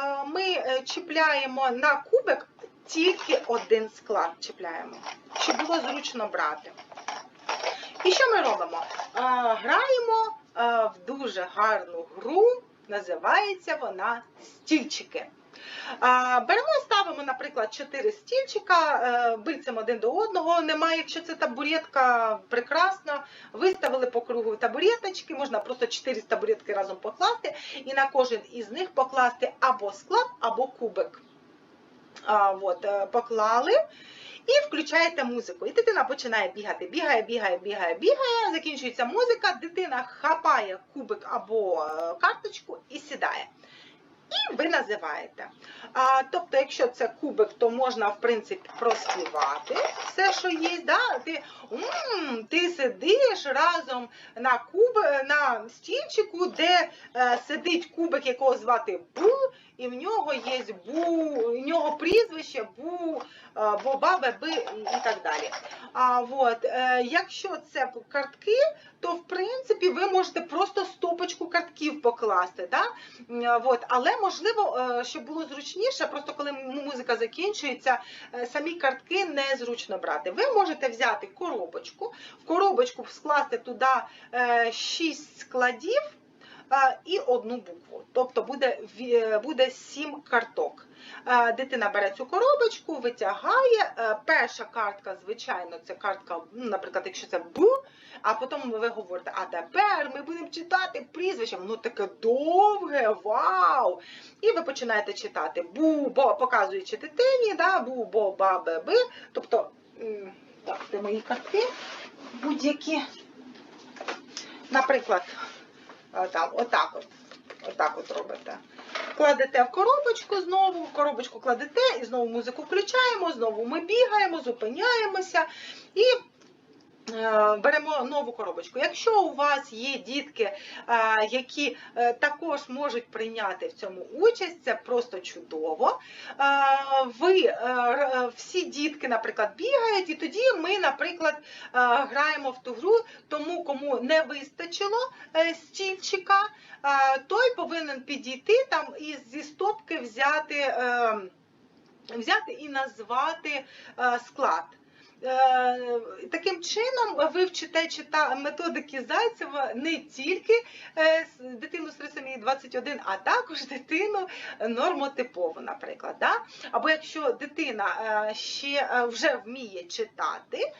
е, ми е, чіпляємо на кубик тільки один склад чіпляємо, щоб було зручно брати. І що ми робимо? Е, Граємо в дуже гарну гру, називається вона стільчики. Беремо, ставимо, наприклад, 4 стільчика, е, бицем один до одного. Немає, якщо це табуретка, прекрасно. Виставили по кругу табуреточки, можна просто 4 табуретки разом покласти, і на кожен із них покласти або склад, або кубик. От, е, поклали. І включаєте музику. І дитина починає бігати. Бігає, бігає, бігає, бігає. Закінчується музика, дитина хапає кубик або е, карточку і сідає. І ви називаєте. А, тобто, якщо це кубик, то можна, в принципі, проспівати все, що є. Да? Ти, м, ти сидиш разом на куб, на стільчику, де е, сидить кубик, якого звати Бу, і в нього є бу, в нього прізвище Бу, е, Боба, Беби і, так далі. А, от, е, якщо це картки, то в принципі ви можете просто стопочку картків покласти. Да? От, але можливо, е, щоб було зручніше, просто коли музика закінчується, е, самі картки незручно брати. Ви можете взяти коробочку, в коробочку скласти туди 6 складів е, і одну букву. Тобто буде, е, буде 7 карток. Дитина бере цю коробочку, витягає. Е, Перша картка, звичайно, це картка, ну, наприклад, якщо це Б, а потім ви говорите, а тепер ми будемо читати прізвище, воно таке довге, вау! І ви починаєте читати бу, бо показуючи дитині, да, бу, бо, ба, бе, би. Тобто, так, це мої картки будь-які. Наприклад, там, отак от, отак от робите. Кладете в коробочку знову, в коробочку кладете і знову музику включаємо, знову ми бігаємо, зупиняємося і беремо нову коробочку. Якщо у вас є дітки, е, які е, також можуть прийняти в цьому участь, це просто чудово. Е, Ви е, всі дітки, наприклад, бігають, і тоді ми, наприклад, е, граємо в ту гру, тому кому не вистачило е, стільчика, е, той повинен підійти там і зі стопки взяти, е, взяти і назвати е, склад. Е, Таким чином ви вчите методики Зайцева не тільки е, дитину з трисомії 21, а також дитину нормотипову, наприклад. Да? Або якщо дитина е, ще вже вміє читати,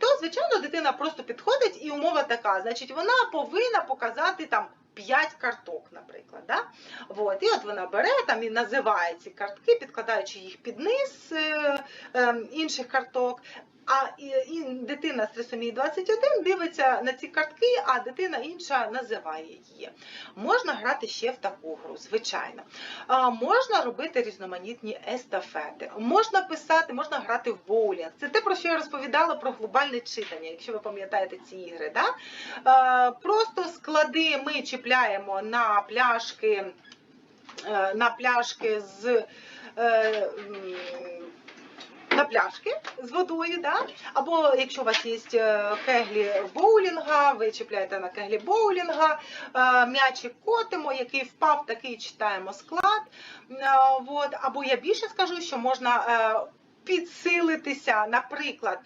то звичайно дитина просто підходить і умова така, значить вона повинна показати там. 5 карток, наприклад. Да? От, і от вона бере там і називає ці картки, підкладаючи їх під низ е, е, інших карток. А і, і дитина з трисомії 21 дивиться на ці картки, а дитина інша називає її. Можна грати ще в таку гру, звичайно. А, можна робити різноманітні естафети, можна писати, можна грати в боулінг. Це те, про що я розповідала про глобальне читання, якщо ви пам'ятаєте ці ігри. Да? А, просто склади ми чіпляємо на пляшки, е, на пляшки з. На пляшки з водою, да? або якщо у вас є е, кеглі боулінга, ви чіпляєте на кеглі боулінга, е, м'ячик котимо, який впав, такий читаємо склад. Е, От. Або я більше скажу, що можна підсилитися. Наприклад,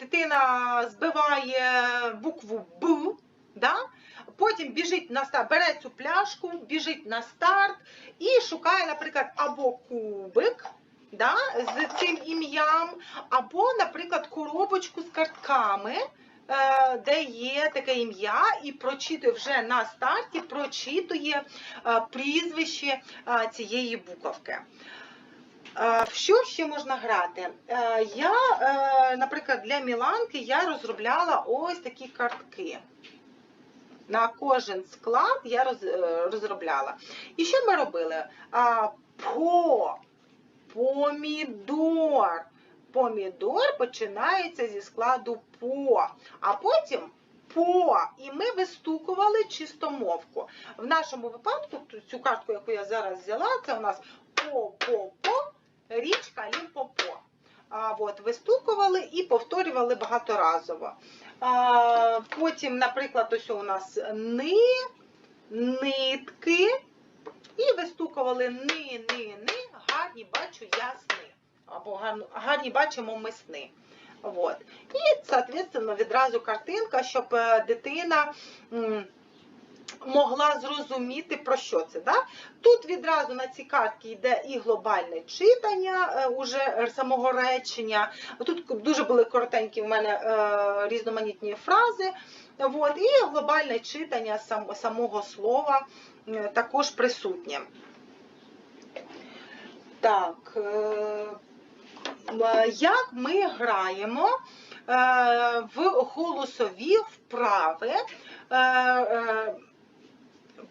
дитина збиває букву Б. Да? Потім біжить на старт, бере цю пляшку, біжить на старт і шукає, наприклад, або кубик, да, з цим ім'ям, або, наприклад, коробочку з картками, е, де є таке ім'я, і прочитує вже на старті, прочитує е, прізвище е, цієї буковки. Що ще можна грати? Я, наприклад, для Міланки я розробляла ось такі картки. На кожен склад я розробляла. І що ми робили? По, помідор. Помідор починається зі складу по, а потім по. І ми вистукували чистомовку. В нашому випадку цю картку, яку я зараз взяла, це у нас по-по-по, річка Лімпопо. А, от, вистукували і повторювали багаторазово. А, потім, наприклад, ось у нас ни, нитки, і вистукували ни, ни, ни, гарні бачу я сни. Або гарні бачимо ми сни. От. І, соответственно, відразу картинка, щоб е, дитина могла зрозуміти, про що це. Да? Тут відразу на цій картці йде і глобальне читання е, уже самого речення. Тут дуже були коротенькі в мене е, різноманітні фрази. От, і глобальне читання сам, самого слова е, також присутнє. Так, е, як ми граємо е, в голосові вправи, е, е,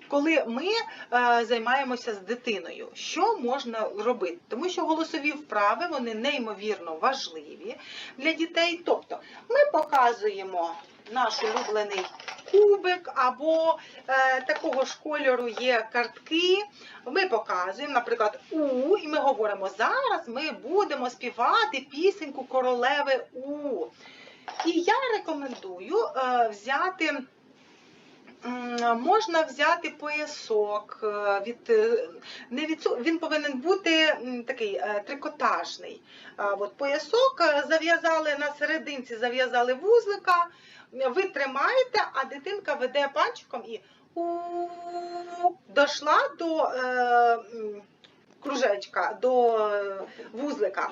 коли ми е, займаємося з дитиною, що можна робити? Тому що голосові вправи вони неймовірно важливі для дітей. Тобто ми показуємо наш улюблений кубик, або е, такого ж кольору є картки. Ми показуємо, наприклад, У, і ми говоримо, зараз ми будемо співати пісеньку королеви У. І я рекомендую е, взяти. Можна взяти поясок е, від е, не від він повинен бути такий е, трикотажний. От поясок зав'язали на серединці, зав'язали вузлика. Ви тримаєте, а дитинка веде пальчиком і дошла до е, кружечка, до вузлика.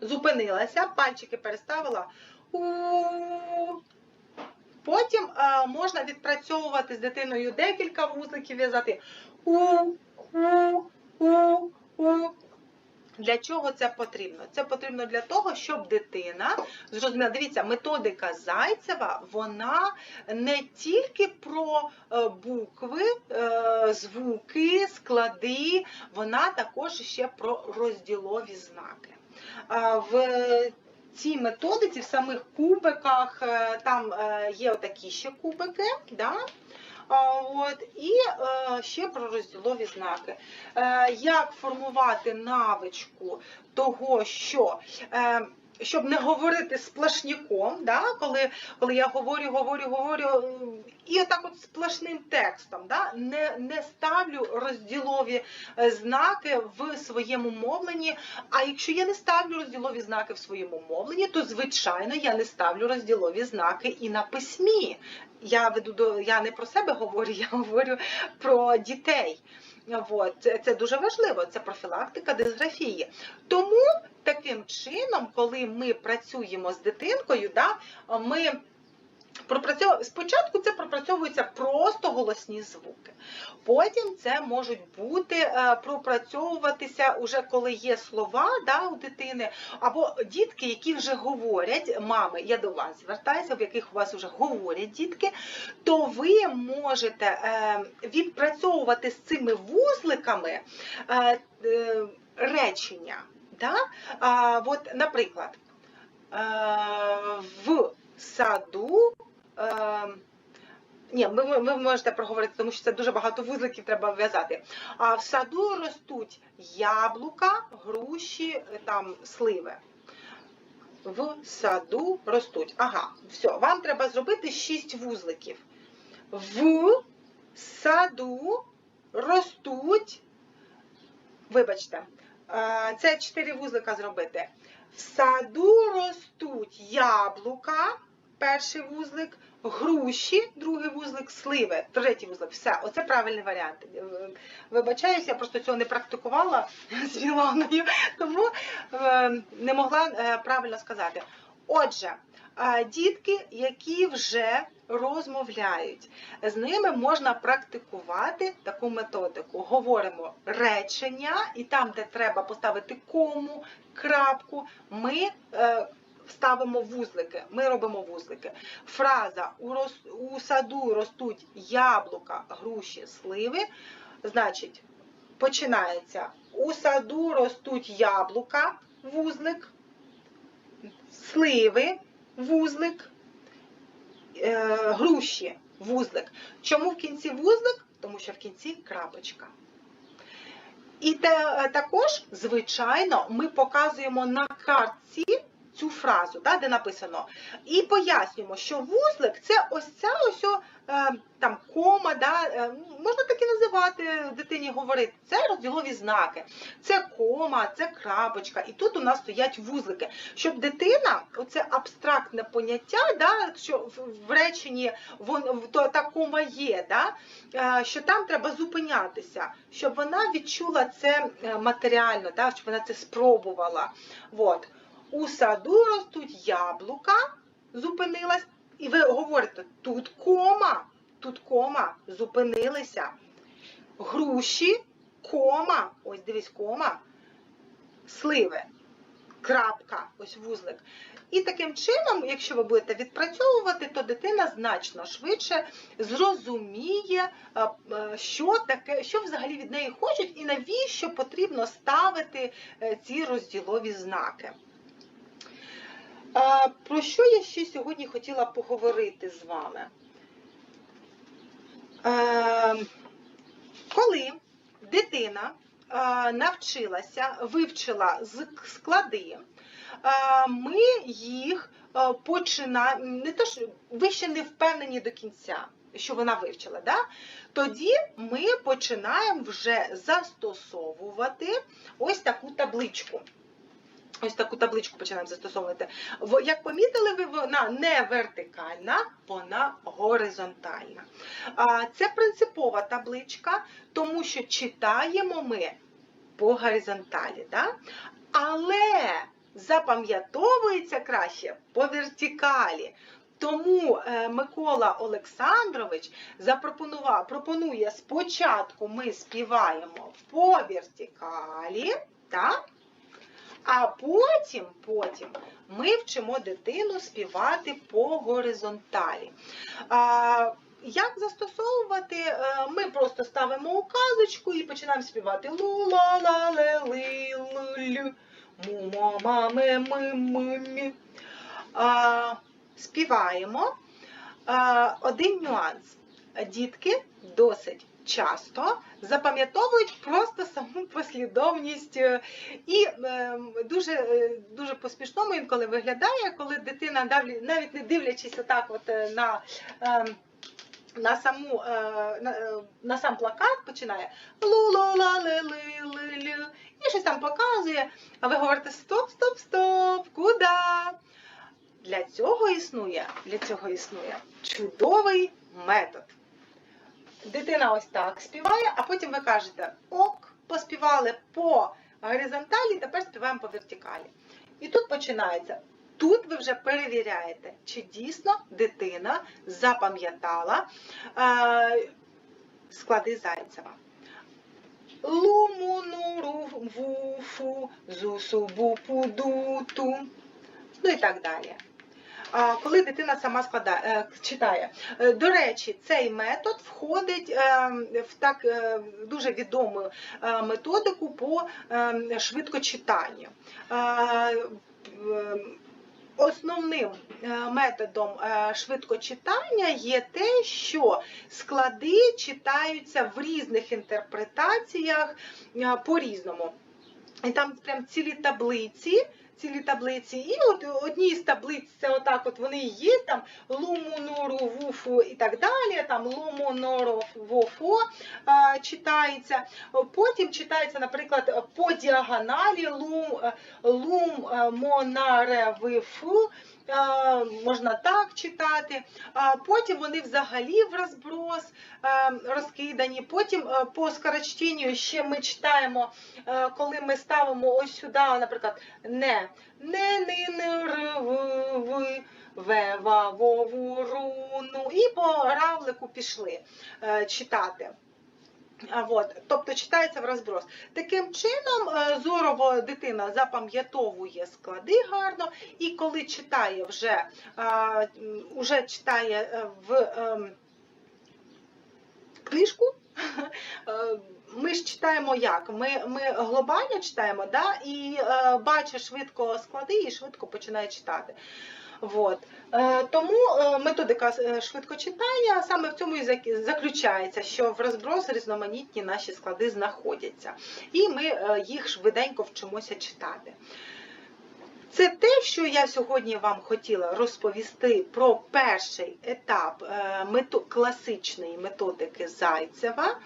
Зупинилася, пальчики переставила. Потім е, можна відпрацьовувати з дитиною декілька вузликів в'язати. У, у, у, у. Для чого це потрібно? Це потрібно для того, щоб дитина зрозуміла. Дивіться, методика Зайцева вона не тільки про е, букви, е, звуки, склади, вона також ще про розділові знаки. В цій методиці, в самих кубиках, е, там є отакі ще кубики. Да? От, і е, ще про розділові знаки. Е, як формувати навичку того, що е, щоб не говорити сплашняком, да? коли, коли я говорю, говорю, говорю, і отак от сплошним текстом, да? не, не ставлю розділові е, знаки в своєму мовленні. А якщо я не ставлю розділові знаки в своєму мовленні, то звичайно я не ставлю розділові знаки і на письмі. Я веду до я не про себе говорю, я говорю про дітей. От. Це, дуже важливо, це профілактика дисграфії. Тому таким чином, коли ми працюємо з дитинкою, да, ми спочатку це пропрацьовуються просто голосні звуки. Потім це можуть бути е, пропрацьовуватися уже коли є слова да, у дитини, або дітки, які вже говорять, мами, я до вас звертаюся, в яких у вас вже говорять дітки, то ви можете е, відпрацьовувати з цими вузликами е, речення. Да? А, от, наприклад, в саду. Е, ні, ви, ви- ви можете проговорити, тому що це дуже багато вузликів треба в'язати. А в саду ростуть яблука, груші, там сливи. В саду ростуть. Ага, все, вам треба зробити 6 вузликів. В саду ростуть. Вибачте, е, це 4 вузлика зробити. В саду ростуть яблука, перший вузлик, груші, другий вузлик, сливи, третій вузлик. Все, оце правильний варіант. Е, Вибачаюсь, я просто цього не практикувала з Міланою, тому е, не могла е, правильно сказати. Отже, дітки, які вже розмовляють, з ними можна практикувати таку методику. Говоримо речення, і там, де треба поставити кому, крапку, ми ставимо вузлики. Ми робимо вузлики. Фраза у, саду ростуть яблука, груші, сливи. Значить, починається. У саду ростуть яблука, вузлик, сливи, вузлик, е, груші, вузлик. Чому в кінці вузлик? Тому що в кінці крапочка. І також, звичайно, ми показуємо на картці цю фразу, де написано, і пояснюємо, що вузлик це ось ця ось е, там кома, да, е, можна так і називати дитині говорити. Це розділові знаки, це кома, це крапочка, і тут у нас стоять вузлики, щоб дитина, оце абстрактне поняття, да, що в, реченні вон, то, та кома є, да, е, що там треба зупинятися, щоб вона відчула це матеріально, да, щоб вона це спробувала. От. У саду ростуть яблука, зупинилась, і ви говорите, тут кома, тут кома, зупинилися. Груші, кома, ось дивись, кома, сливи, крапка, ось вузлик. І таким чином, якщо ви будете відпрацьовувати, то дитина значно швидше зрозуміє, е, е, що таке, що взагалі від неї хочуть, і навіщо потрібно ставити е, ці розділові знаки. Про що я ще сьогодні хотіла поговорити з вами? Коли дитина навчилася, вивчила склади, ми їх починаємо, не то, що ви ще не впевнені до кінця, що вона вивчила, да? тоді ми починаємо вже застосовувати ось таку табличку. Ось таку табличку починаємо застосовувати. Як помітили ви, вона не вертикальна, вона горизонтальна. Це принципова табличка, тому що читаємо ми по горизонталі. Да? Але запам'ятовується краще по вертикалі. Тому е, Микола Олександрович запропонував, пропонує спочатку ми співаємо по вертикалі, так? А потім, потім ми вчимо дитину співати по горизонталі. А, як застосовувати? Е, Ми просто ставимо указочку і починаємо співати лу ла ла ле ли лу лю му ма ма ме ми ми мі. Співаємо. Один нюанс. Дітки досить часто запам'ятовують просто саму послідовність е, і е, дуже, е, дуже по-смішному інколи виглядає, коли дитина навіть не дивлячись отак от е, на. е, на саму на, на сам плакат починає лу ла ла ле ли ли лю і щось там показує. А ви говорите стоп, стоп, стоп, куди? Для цього існує, для цього існує чудовий метод. Дитина ось так співає, а потім ви кажете ок, поспівали по горизонталі, тепер співаємо по вертикалі. І тут починається. Тут ви вже перевіряєте, чи дійсно дитина запам'ятала е, склади Зайцева. Лумунуру вуфу зусубу пудуту. Ну і так далі. Коли дитина сама складає, е, читає. Е, До речі, цей метод входить е, в так дуже відому методику по швидкочитанню. Основним методом швидкочитання є те, що склади читаються в різних інтерпретаціях е, по-різному. І там прям цілі таблиці, цілі таблиці, і от одні з таблиць це отак, от вони є, там лумонору вуфу і так далі, там лумонору вофо читається. Потім читається, наприклад, по діагоналі лум, е, можна так читати. А Потім вони взагалі в розброс розкидані. Потім е, по скорочтенню ще ми читаємо, е, коли ми ставимо ось сюди, наприклад, не, не, ни, ни, р, в, в, ве, ва, ну, і по равлику пішли е, читати. От, тобто читається в розброс. Таким чином е, зорово дитина запам'ятовує склади гарно, і коли читає вже, е, уже читає е, в ем, книжку. е, Ми ж читаємо як? Ми, ми глобально читаємо, да? і бачить швидко склади і швидко починає читати. Вот. Е, Тому е, методика е, швидкочитання саме в цьому і заключається, що в розброс різноманітні наші склади знаходяться. І ми їх швиденько вчимося читати. Це те, що я сьогодні вам хотіла розповісти про перший етап класичної методики Зайцева.